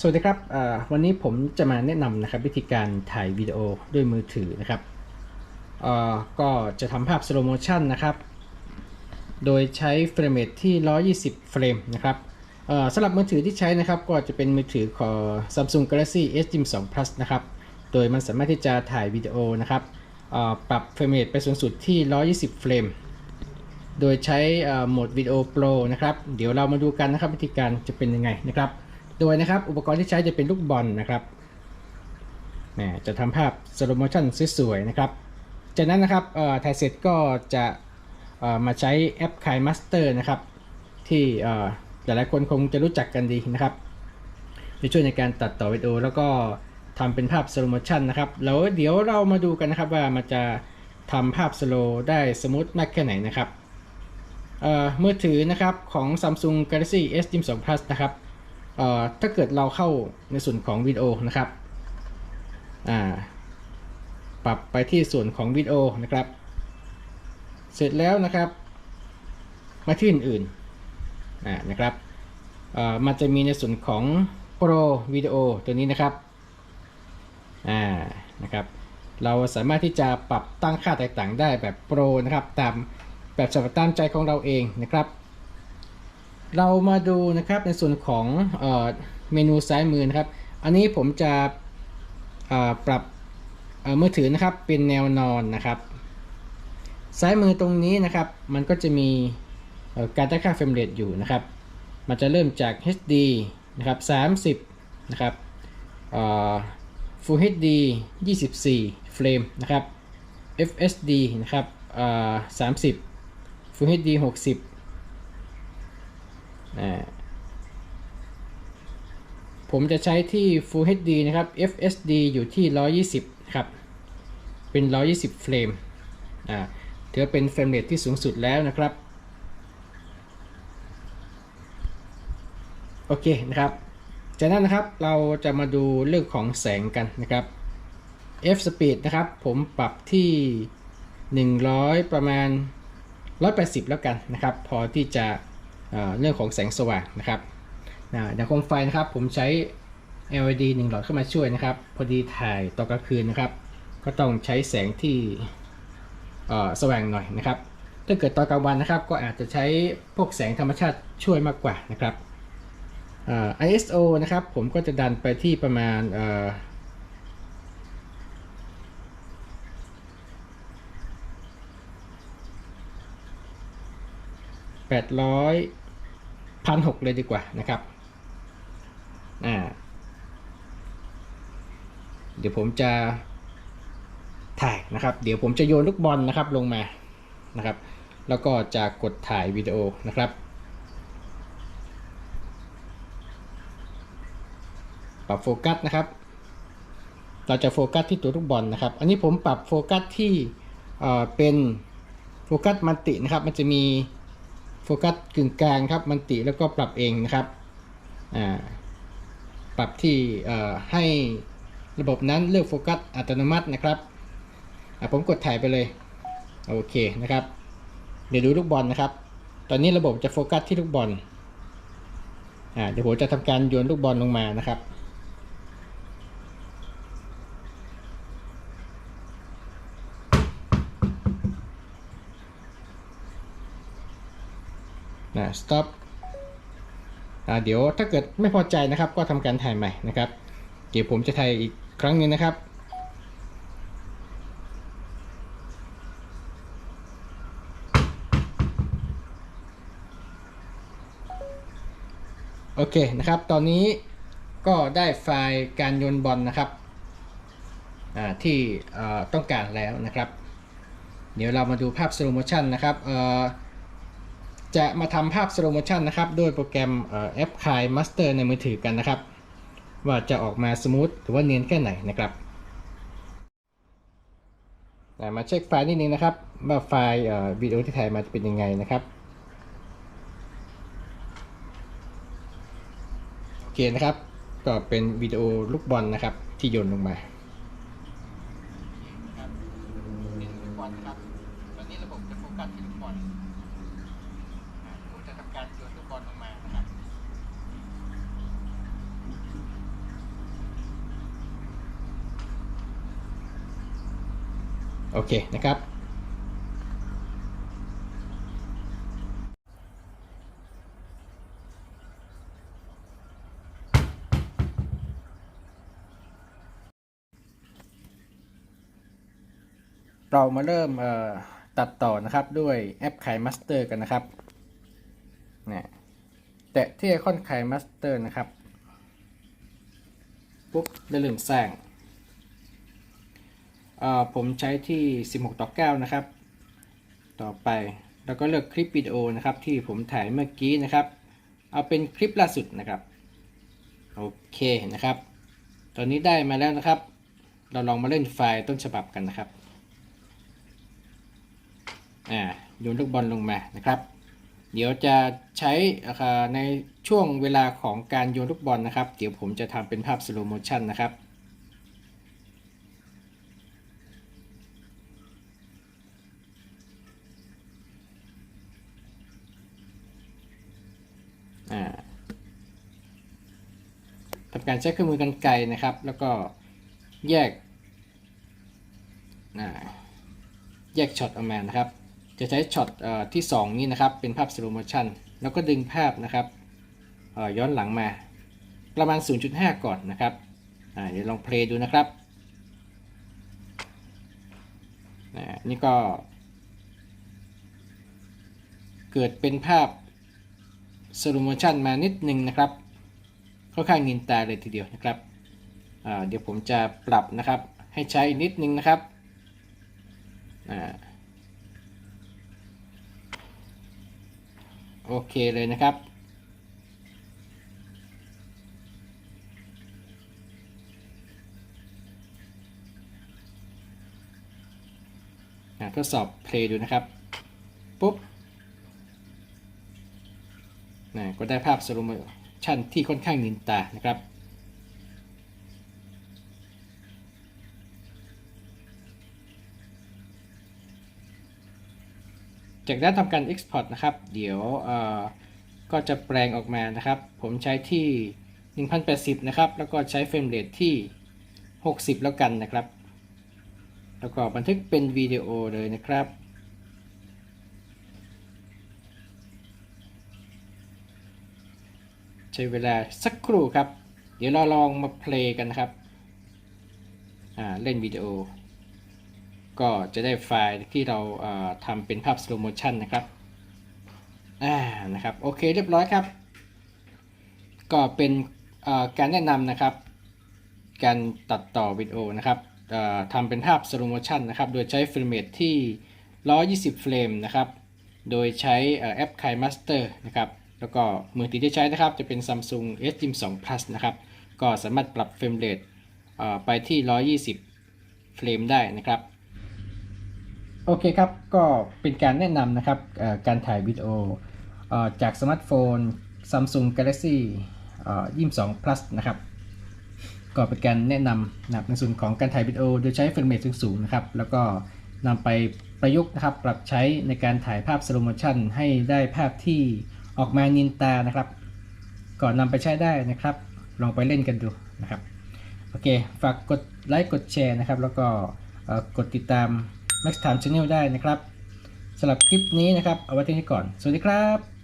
สวัสดีครับวันนี้ผมจะมาแนะนำนะครับวิธีการถ่ายวิดีโอด้วยมือถือนะครับก็จะทำภาพสโลโมชันนะครับ โดยใช้เฟรมเรทที่ 120 เฟรมนะครับสำหรับมือถือที่ใช้นะครับ ก็จะเป็นมือถือของ Samsung Galaxy S 2 Plus นะครับ โดยมันสามารถที่จะถ่ายวิดีโอนะครับปรับเฟรมเรทไปสูงสุดที่ 120 เฟรม โดยใช้โหมดวิดีโอโปรนะครับ เดี๋ยวเรามาดูกันนะครับวิธีการจะเป็นยังไงนะครับ โดยนะครับอุปกรณ์ที่ใช้จะเป็นลูกบอลนะครับจะทำภาพสโลโมชันสวยๆนะครับ จากนั้นนะครับถ่ายเสร็จก็จะมาใช้แอป k ายมาสเตอร์นะครับ ที่หลายๆคนคงจะรู้จักกันดีนะครับจะช่วยในการตัดต่อวิดีโอแล้วก็ทำเป็นภาพสโลโมชันนะครับแล้วเดี๋ยวเรามาดูกันนะครับว่ามันจะทำภาพสโลได้สมูทมากแค่ไหนนะครับมือถือนะครับของ Samsung Galaxy S 2 Plus นะครับ ถ้าเกิดเราเข้าในส่วนของวิดีโอนะครับปรับไปที่ส่วนของวิดีโอนะครับ เสร็จแล้วนะครับมาที่อื่นๆอ่านะครับมันจะมีในส่วนของ Pro Video ตัวนี้นะครับอ่านะครับ เราสามารถที่จะปรับตั้งค่าแตกต่างได้แบบโปรนะครับ ตามแบบฉบับตามใจของเราเองนะครับ เรามาดูนะครับในส่วนของเออเมนูซ้ายมือนะครับ อันนี้ผมจะปรับมือถือนะครับเป็นแนวนอนนะครับซ้ายมือตรงนี้นะครับ มันก็จะมีการตั้งค่าเฟรมเรทอยู่นะครับ มันจะเริ่มจาก HD นะครับ30นะครับ Full HD 24 เฟรมนะครับ FSD นะครับ30 Full HD 60 ผมจะใช้ที่ Full HD นะครับ FSD อยู่ที่ 120 ครับ เป็น 120 เฟรมอ่าถือเป็นเฟรมเรทที่สูงสุดแล้วนะครับ โอเคนะครับ จากนั้นนะครับเราจะมาดูเรื่องของแสงกันนะครับ f speed นะครับผมปรับที่ 100 ประมาณ 180 แล้วกันนะครับ พอที่จะ เรื่องของแสงสว่างนะครับนะเดี๋ยวโคมไฟนะครับผมใช้ LED 1 หลอดเข้ามาช่วยนะครับ พอดีถ่ายตอนกลางคืนนะครับ ก็ต้องใช้แสงที่สว่างหน่อยนะครับ ถ้าเกิดตอนกลางวันนะครับ ก็อาจจะใช้พวกแสงธรรมชาติช่วยมากกว่านะครับ ISO นะครับ ผมก็จะดันไปที่ประมาณ เอ่อแปดร้อยพันหกเลยดีกว่านะครับอ่าเดี๋ยวผมจะถ่ายนะครับ เดี๋ยวผมจะโยนลูกบอลนะครับลงมานะครับ แล้วก็จะกดถ่ายวิดีโอนะครับ ปรับโฟกัสนะครับ เราจะโฟกัสที่ตัวลูกบอลนะครับ อันนี้ผมปรับโฟกัสที่เเป็นโฟกัสมันตินะครับ มันจะมี โฟกัสกึ่งกลางครับมันติแล้วก็ปรับเองนะครับปรับที่ให้ระบบนั้นเลือกโฟกัสอัตโนมัตินะครับผมกดถ่ายไปเลยโอเคนะครับ เดี๋ยวดูลูกบอลนะครับ ตอนนี้ระบบจะโฟกัสที่ลูกบอลเดี๋ยวผมจะทำการโยนลูกบอลลงมานะครับ นะ stop อ่าเดี๋ยวถ้าเกิดไม่พอใจนะครับ ก็ทำการถ่ายใหม่นะครับ เดี๋ยวผมจะถ่ายอีกครั้งหนึงนะครับโอเคนะครับ ตอนนี้ก็ได้ไฟล์การโยนบอลนะครับที่ต้องการแล้วนะครับ เดี๋ยวเรามาดูภาพสโลโมชันนะครับเออ จะมาทำภาพสโลโมชันนะครับด้วยโปรแกรมแอปคายมาสเตอร์ในมือถือกันนะครับ ว่าจะออกมาสมูทหรือว่าเนียนแค่ไหนนะครับมาเช็คไฟล์นิดนึงนะครับ ว่าไฟล์วิดีโอที่ถ่ายมาจะเป็นยังไงนะครับโอเคนะครับ ก็เป็นวิดีโอลูกบอลนะครับที่โยนลงมาลูกบอลนะครับตอนนี้ระบบจะโฟกัสที่ลูกบอล ผมจะทำการโยนลูกบอลลงมานะครับ โอเคนะครับเรามาเริ่มตัดต่อนะครับด้วยแอปขายมาสเตอร์กันนะครับนะแตะที่ไอคอนขายมาสเตอร์นะครับ ปุ๊บได้เริ่มสร้าง ผมใช้ที่ 16 ต่อ 9 นะครับ ต่อไปแล้วก็เลือกคลิปวิดีโอนะครับที่ผมถ่ายเมื่อกี้นะครับ เอาเป็นคลิปล่าสุดนะครับ โอเคนะครับ ตอนนี้ได้มาแล้วนะครับ เราลองมาเล่นไฟล์ต้นฉบับกันนะครับอ่าโยนลูกบอลลงมานะครับ เดี๋ยวจะใช้อ่าในช่วงเวลาของการโยนลูกบอลนะครับ เดี๋ยวผมจะทำเป็นภาพสโลโมชันนะครับ ทำการใช้เครื่องมือกันไกนะครับ แล้วก็แยกแยกช็อตออกมานะครับ จะใช้ช็อตเอ่อที่ 2 นี้นะครับ เป็นภาพสโลโมชันแล้วก็ดึงภาพนะครับย้อนหลังมาประมาณ 0.5 ก่อนนะครับเดี๋ยวลองเพลย์ดูนะครับนี่ก็ เกิดเป็นภาพ สโลโมชันมานิดนึงนะครับค่อนข้างนินตาเลยทีเดียวนะครับเดี๋ยวผมจะปรับนะครับให้ใช้อีกนิดนึงนะครับอโอเคเลยนะครับทดสอบเพลย์ดูนะครับ นะก็ได้ภาพสโลโมชันที่ค่อนข้างนินตานะครับจากนั้นทำการ Export นะครับ เดี๋ยวก็จะแปลงออกมานะครับ ผมใช้ที่ 1080 นะครับ แล้วก็ใช้เฟรมเรทที่ 60 แล้วกันนะครับ แล้วก็บันทึกเป็นวิดีโอเลยนะครับ ใช้เวลาสักครู่ครับ เดี๋ยวเราลองมาเพลย์กันนะครับเล่นวิดีโอ ก็จะได้ไฟล์ที่เราอ่าทำเป็นภาพ slow motion นะครับอ่านะครับ โอเคเรียบร้อยครับ ก็เป็นาการแนะนำนะครับ การตัดต่อวิดีโอนะครับทำเป็นภาพ slow motion นะครับ โดยใช้เฟรมเรทที่ 120 เฟรมนะครับ โดยใช้แอป k i Master นะครับ แล้วก็มือถือที่ใช้นะครับจะเป็น Samsung S22 Plus นะครับ ก็สามารถปรับเฟรมเรทเอ่อไปที่ 120 เฟรมได้นะครับ โอเคครับ ก็เป็นการแนะนำนะครับการถ่ายวิดีโออจากสมาร์ทโฟน Samsung Galaxy เอ่อ22 Plus นะครับ ก็เป็นการแนะนำนะในส่วนของการถ่ายวิดีโอโดยใช้เฟรมเรทสูงๆนะครับ แล้วก็นำไปประยุกต์นะครับ ปรับใช้ในการถ่ายภาพสโลโมชันให้ได้ภาพที่ ออกมานินตานะครับ ก่อนนำไปใช้ได้นะครับ ลองไปเล่นกันดูนะครับ โอเค ฝากกดไลค์กดแชร์นะครับ แล้วก็กดติดตาม Max Time Channel ได้นะครับสำหรับคลิปนี้นะครับ เอาไว้ที่นี้ก่อน สวัสดีครับ